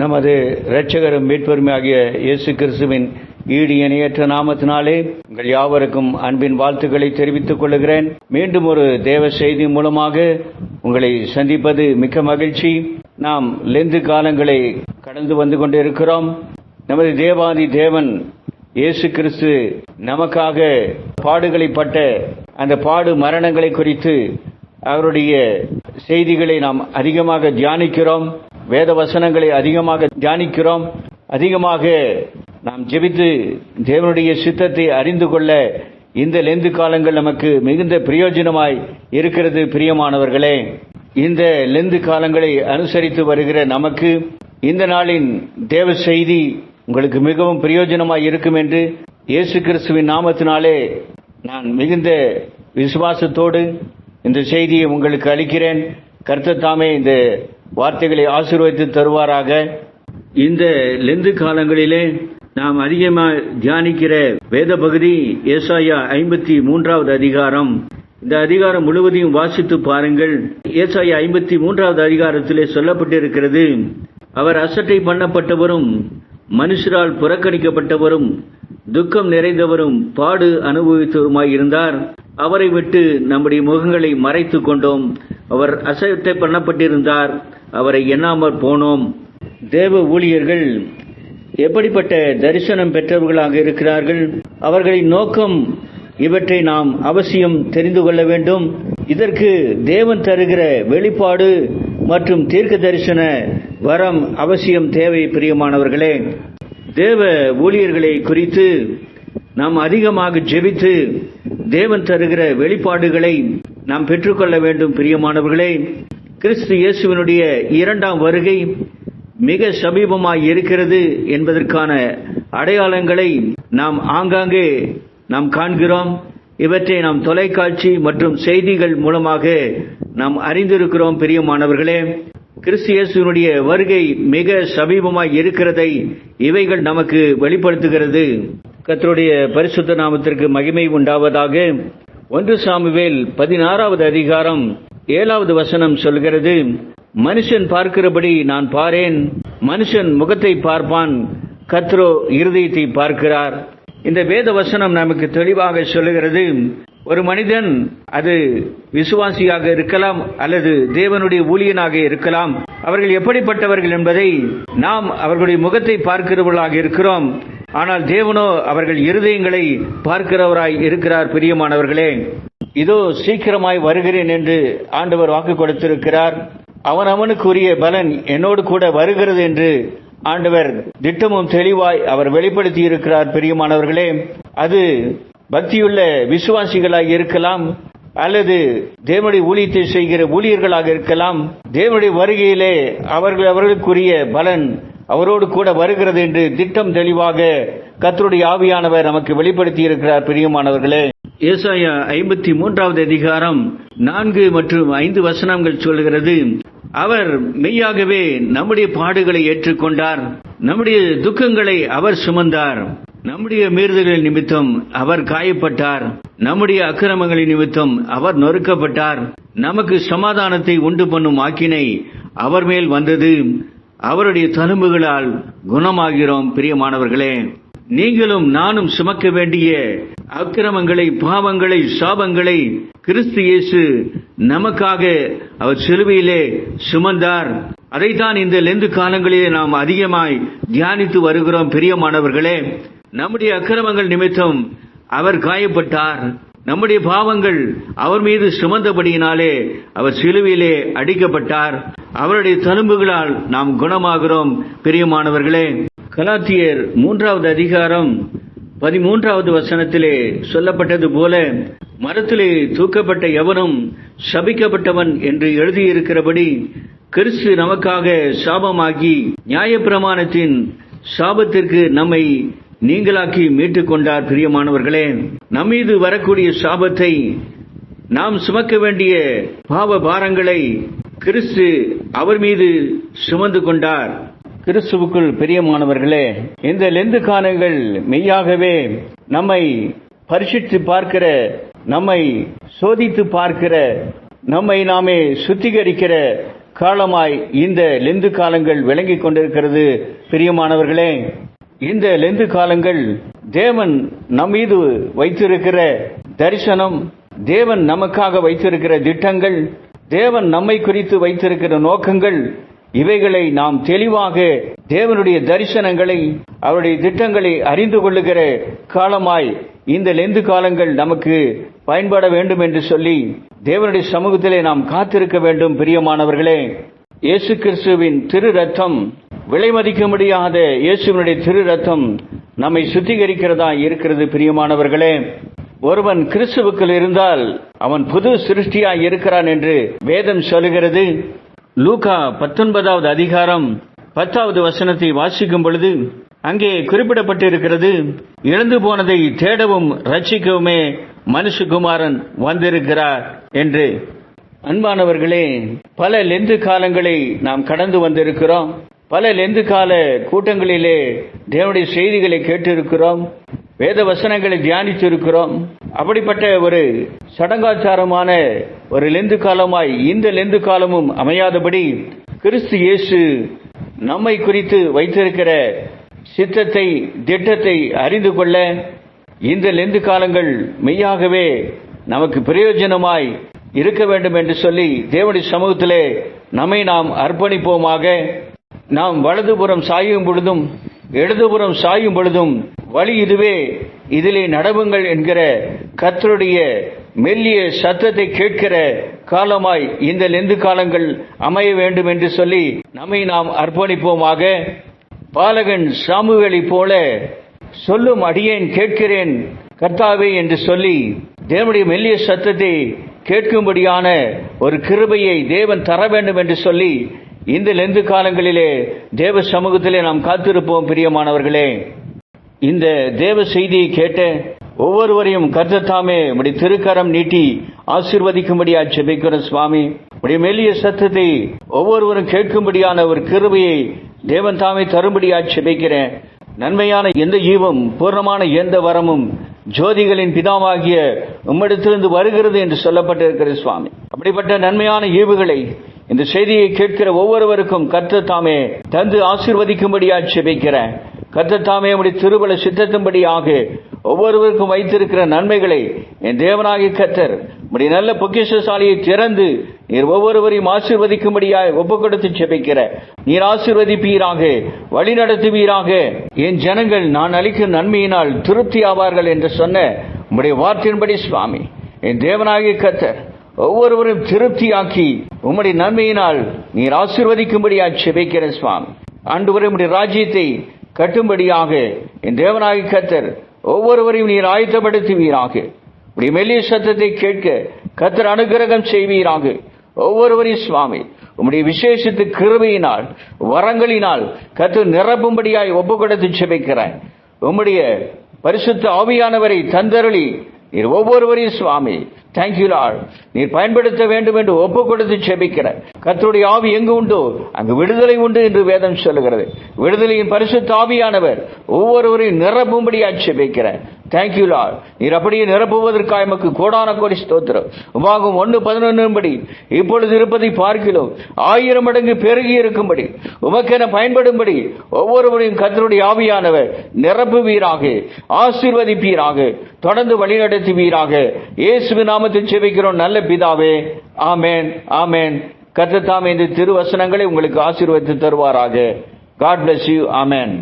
நமது இரட்சகரும் மீட்பெருமையாகிய இயேசு கிறிஸ்துவின் ஈடு இணையற்ற நாமத்தினாலே உங்கள் யாவருக்கும் அன்பின் வாழ்த்துக்களை தெரிவித்துக் கொள்கிறேன். மீண்டும் ஒரு தேவ செய்தி மூலமாக உங்களை சந்திப்பது மிக்க மகிழ்ச்சி. நாம் லெந்து காலங்களை கடந்து வந்து கொண்டிருக்கிறோம். நமது தேவாதி தேவன் இயேசு கிறிஸ்து நமக்காக பாடுகளை பட்ட அந்த பாடு மரணங்களை குறித்து அவருடைய செய்திகளை நாம் அதிகமாக தியானிக்கிறோம். வேத வசனங்களை அதிகமாக தியானிக்கிறோம். அதிகமாக நாம் ஜெபித்து தேவனுடைய சித்தத்தை அறிந்து கொள்ள இந்த லெந்து காலங்கள் நமக்கு மிகுந்த பிரயோஜனமாய் இருக்கிறது பிரியமானவர்களே. இந்த லெந்து காலங்களை அனுசரித்து வருகிற நமக்கு இந்த நாளின் தேவ செய்தி உங்களுக்கு மிகவும் பிரயோஜனமாய் இருக்கும் என்று இயேசு கிறிஸ்துவின் நாமத்தினாலே நான் மிகுந்த விசுவாசத்தோடு இந்த செய்தியை உங்களுக்கு அளிக்கிறேன். கர்த்தர் தாமே இந்த வார்த்தைகளை ஆசீர்வதித்து தருவாராக. இந்த லெந்து காலங்களிலே நாம் அதிகமாக தியானிக்கிற வேத பகுதி ஏசாயா ஐம்பத்தி மூன்றாவது அதிகாரம். இந்த அதிகாரம் முழுவதையும் வாசித்து பாருங்கள். ஏசாயா ஐம்பத்தி மூன்றாவது அதிகாரத்திலே சொல்லப்பட்டிருக்கிறது அவர் அசட்டை பண்ணப்பட்டவரும் மனுஷரால் புறக்கணிக்கப்பட்டவரும் துக்கம் நிறைந்தவரும் பாடு அனுபவித்தவருமாய் இருந்தார் அவரை விட்டு நம்முடைய முகங்களை மறைத்து கொண்டோம். அவர் அசட்டை பண்ணப்பட்டிருந்தார். அவரை எண்ணாமற் போனோம். தேவ ஊழியர்கள் எப்படிப்பட்ட தரிசனம் பெற்றவர்களாக இருக்கிறார்கள்? அவர்களின் நோக்கம் இவற்றை நாம் அவசியம் தெரிந்து கொள்ள வேண்டும். இதற்கு தேவன் தருகிற வெளிப்பாடு மற்றும் தீர்க்க தரிசன வரம் அவசியம் தேவை பிரியமானவர்களே. தேவ ஊழியர்களை குறித்து நாம் அதிகமாக ஜெபித்து தேவன் தருகிற வெளிப்பாடுகளை நாம் பெற்றுக்கொள்ள வேண்டும் பிரியமானவர்களே. கிறிஸ்து இயேசுவினுடைய இரண்டாம் வருகை மிக சமீபமாய் இருக்கிறது என்பதற்கான அடையாளங்களை நாம் ஆங்காங்கே நாம் காண்கிறோம். இவற்றை நாம் தொலைக்காட்சி மற்றும் செய்திகள் மூலமாக நாம் அறிந்திருக்கிறோம் பிரியமானவர்களே. கிறிஸ்தியேசுனுடைய வருகை மிக சமீபமாய் இருக்கிறதை இவைகள் நமக்கு வெளிப்படுத்துகிறது. கத்தருடைய பரிசுத்த நாமத்திற்கு மகிமை உண்டாவதாக. ஒன்று சாமுவேல் பதினாறாவது அதிகாரம் ஏழாவது வசனம் சொல்கிறது மனுஷன் பார்க்கிறபடி நான் பாரேன் மனுஷன் முகத்தை பார்ப்பான் கத்ரோ இருதயத்தை பார்க்கிறார். இந்த வேத வசனம் நமக்கு தெளிவாக சொல்லுகிறது ஒரு மனிதன் அது விசுவாசியாக இருக்கலாம் அல்லது தேவனுடைய ஊழியனாக இருக்கலாம். அவர்கள் எப்படிப்பட்டவர்கள் என்பதை நாம் அவர்களுடைய முகத்தை பார்க்கிறவர்களாக இருக்கிறோம். ஆனால் தேவனோ அவர்கள் இருதயங்களை பார்க்கிறவராய் இருக்கிறார் பிரியமானவர்களே. இதோ சீக்கிரமாய் வருகிறேன் என்று ஆண்டவர் வாக்கு கொடுத்திருக்கிறார். அவன் அவனுக்குரிய பலன் என்னோடு கூட வருகிறது என்று ஆண்டவர் திட்டமும் தெளிவாய் அவர் வெளிப்படுத்தி இருக்கிறார் பிரியமானவர்களே. அது பக்தியுள்ள விசுவாசிகளாக இருக்கலாம் அல்லது தேவனுடைய ஊழியத்தை செய்கிற ஊழியர்களாக இருக்கலாம். தேவனுடைய வருகையிலே அவர்கள் அவர்களுக்குரிய பலன் அவரோடு கூட வருகிறது என்று திட்டம் தெளிவாக கத்தருடைய ஆவியானவர் நமக்கு வெளிப்படுத்தி இருக்கிறார் பிரியமானவர்களே. ஏசாயா ஐம்பத்தி மூன்றாவது அதிகாரம் நான்கு மற்றும் ஐந்து வசனங்கள் சொல்கிறது அவர் மெய்யாகவே நம்முடைய பாடுகளை ஏற்றுக்கொண்டார் நம்முடைய துக்கங்களை அவர் சுமந்தார். நம்முடைய மீறுதல்கள் நிமித்தம் அவர் காயப்பட்டார் நம்முடைய அக்கிரமங்களின் நிமித்தம் அவர் நொறுக்கப்பட்டார். நமக்கு சமாதானத்தை உண்டு பண்ணும் ஆக்கினை அவர் மேல் வந்தது. அவருடைய தழும்புகளால் குணமாகிறோம் பிரியமானவர்களே. நீங்களும் நானும் சுமக்க வேண்டிய அக்கிரமங்களை பாவங்களை சாபங்களை கிறிஸ்து இயேசு நமக்காக அவர் சிலுவையிலே சுமந்தார். அதைத்தான் இந்த லெந்து காலங்களிலே நாம் அதிகமாய் தியானித்து வருகிறோம் பிரியமானவர்களே. நம்முடைய அக்கிரமங்கள் நிமித்தம் அவர் காயப்பட்டார். நம்முடைய பாவங்கள் அவர் மீது சுமந்தபடியினாலே அவர் சிலுவையிலே அடிக்கப்பட்டார். அவருடைய தழும்புகளால் நாம் குணமாகிறோம். பிரியமானவர்களே கலாத்தியர் மூன்றாவது அதிகாரம் பதிமூன்றாவது வசனத்திலே சொல்லப்பட்டது போல மரத்திலே தூக்கப்பட்ட எவனும் சபிக்கப்பட்டவன் என்று எழுதியிருக்கிறபடி கிறிஸ்து நமக்காக சாபமாகி நியாயப்பிரமாணத்தின் சாபத்திற்கு நம்மை நீங்களாக்கி மீட்டுக் கொண்டார் பிரியமானவர்களே. நம்மீது வரக்கூடிய சாபத்தை நாம் சுமக்க வேண்டிய பாவ பாரங்களை கிறிஸ்து அவர் மீது சுமந்து கொண்டார். கிறிஸ்துவுக்குள் பிரியமானவர்களே இந்த லெந்து காலங்கள் மெய்யாகவே நம்மை பரிசித்து பார்க்கிற நம்மை சோதித்து பார்க்கிற நம்மை நாமே சுத்திகரிக்கிற காலமாய் இந்த லெந்து காலங்கள் விளங்கிக் கொண்டிருக்கிறது பிரியமானவர்களே. இந்த லெந்து காலங்கள் தேவன் நம் மீது வைத்திருக்கிற தரிசனம் தேவன் நமக்காக வைத்திருக்கிற திட்டங்கள் தேவன் நம்மை குறித்து வைத்திருக்கிற நோக்கங்கள் இவைகளை நாம் தெளிவாக தேவனுடைய தரிசனங்களை அவருடைய திட்டங்களை அறிந்து கொள்ளுகிற காலமாய் இந்த லெந்து காலங்கள் நமக்கு பயன்பட வேண்டும் என்று சொல்லி தேவனுடைய சமூகத்திலே நாம் காத்திருக்க வேண்டும் பிரியமானவர்களே. இயேசு கிறிஸ்துவின் திரு ரத்தம் விலை மதிக்க முடியாத இயேசுவினுடைய திரு ரத்தம் நம்மை சுத்திகரிக்கிறதா இருக்கிறது பிரியமானவர்களே. ஒருவன் கிறிஸ்துவுக்குள் இருந்தால் அவன் புது சிருஷ்டியாய் இருக்கிறான் என்று வேதம் சொல்லுகிறது. லூகா பத்தொன்பதாவது அதிகாரம் பத்தாவது வசனத்தை வாசிக்கும் பொழுது அங்கே குறிப்பிடப்பட்டிருக்கிறது இழந்து போனதை தேடவும் ரட்சிக்கவுமே மனுஷகுமாரன் வந்திருக்கிறார் என்று. அன்பானவர்களே பல லெந்து காலங்களை நாம் கடந்து வந்திருக்கிறோம். பல லெந்து கால கூட்டங்களிலே தேவனுடைய செய்திகளை கேட்டிருக்கிறோம் வேத வசனங்களை தியானித்திருக்கிறோம் அப்படிப்பட்ட ஒரு சடங்காச்சாரமான ஒரு லெந்து காலமாய் இந்த லெந்து காலமும் அமையாதபடி கிறிஸ்து இயேசு நம்மை குறித்து வைத்திருக்கிற சித்தத்தை திட்டத்தை அறிந்து கொள்ள இந்த லெந்து காலங்கள் மெய்யாகவே நமக்கு பிரயோஜனமாய் இருக்க வேண்டும் என்று சொல்லி தேவனுடைய சமூகத்திலே நம்மை நாம் அர்ப்பணிப்போமாக நாம் வலதுபுறம் சாயும் பொழுதும் இடதுபுறம் சாயும் பொழுதும் வழி இதுவே. இதிலே நடவுங்கள் என்கிற கத்தருடைய மெல்லிய சத்தத்தை கேட்கிற காலமாய் இந்த லெந்து காலங்கள் அமைய வேண்டும் என்று சொல்லி நம்மை நாம் அர்ப்பணிப்போமாக. பாலகன் சாமுவேலை போல சொல்லும் அடியேன் கேட்கிறேன் கர்த்தாவே என்று சொல்லி தேவனுடைய மெல்லிய சத்தத்தை கேட்கும்படியான ஒரு கிருபையை தேவன் தர வேண்டும் என்று சொல்லி இந்த லெந்து காலங்களிலே தேவ சமூகத்திலே நாம் காத்திருப்போம் பிரியமானவர்களே. இந்த தேவ செய்தியை கேட்ட ஒவ்வொருவரையும் கர்த்தத்தாமே உடைய திருக்கரம் நீட்டி ஆசீர்வதிக்கும்படியா செபிக்கிறோம் சுவாமி. உடைய மெல்லிய சத்தத்தை ஒவ்வொருவரும் கேட்கும்படியான ஒரு கிருபையை தேவன் தாமே தரும்படியா செபிக்கிறேன் நன்மையான எந்த ஈவம் பூர்ணமான எந்த வரமும் ஜோதிகளின் பிதாவாகிய உம்மிடத்திலிருந்து வருகிறது என்று சொல்லப்பட்டிருக்கிறது சுவாமி. அப்படிப்பட்ட நன்மையான ஈவுகளை இந்த செய்தியை கேட்கிற ஒவ்வொருவருக்கும் கர்த்தர் தாமே தந்து ஆசீர்வதிக்கும்படியா செபிக்கிறேன் கர்த்தர் தாமே உடைய திருபல சித்தத்தின்படியாக ஒவ்வொருவருக்கும் வைத்திருக்கிற நன்மைகளை என் தேவனாகி கர்த்தர் உடைய நல்ல பொக்கிஷசாலியை திறந்து நீர் ஒவ்வொருவரையும் ஆசீர்வதிக்கும்படியாய் ஒப்பு கொடுத்து செபிக்கிற நீர் ஆசீர்வதிப்பீராக வழி நடத்துவீராக. என் ஜனங்கள் நான் அளிக்கும் நன்மையினால் திருப்தி ஆவார்கள் என்று சொன்ன உடைய வார்த்தையின்படி சுவாமி என் தேவனாகி கர்த்தர் ஒவ்வொருவரும் திருப்தியாக்கி உம்முடைய நன்மையினால் நீர் ஆசீர்வதிக்கும்படியாய் செபிக்கிற சுவாமி. ஆண்டு உம்முடைய ராஜ்யத்தை கட்டும்படியாக என் தேவனாகி கத்தர் ஒவ்வொருவரையும் நீர் ஆயத்தப்படுத்துவீராக. உடைய மெல்லிய சத்தத்தை கேட்க கத்தர் அனுகிரகம் செய்வீராக. ஒவ்வொருவரையும் சுவாமி உம்முடைய விசேஷத்து கிருபையினால் வரங்களினால் கத்து நிரப்பும்படியாய் ஒப்பு கொடுத்து செபிக்கிறேன் உம்முடைய பரிசுத்த ஆவியானவரை தந்தருளி நீர் ஒவ்வொருவரையும் சுவாமி. தேங்க்யூ லால் நீர் பயன்படுத்த வேண்டும் என்று ஒப்பு கொடுத்து செபிக்கிற கத்தருடைய ஆவி எங்கு உண்டோ அங்கு விடுதலை உண்டு என்று வேதம் சொல்லுகிறது. விடுதலையின் பரிசுத்த ஆவியானவர் ஒவ்வொருவரையும் நிரப்பும்படியா செபிக்கிற தேங்க்யூ லால் நீர் அப்படியே நிரப்புவதற்காக எமக்கு கோடான கோடி ஸ்தோத்திரம். உபாகம் ஒன்று பதினொன்றுபடி இப்பொழுது இருப்பதை பார்க்கிறோம். ஆயிரம் மடங்கு பெருகி இருக்கும்படி. உமக்கென பயன்படும்படி. ஒவ்வொருவரையும் கத்தருடைய ஆவியானவர் நிரப்புவீராக ஆசீர்வதிப்பீராக தொடர்ந்து வழிநடத்துவீராக இயேசுவி நாமத்தில் செபிக்கிறோம். நல்ல பிதாவே. ஆமேன் ஆமேன். கர்த்தர் தாமே இந்த திருவசனங்களை உங்களுக்கு ஆசீர்வதித்து தருவாராக. God bless you amen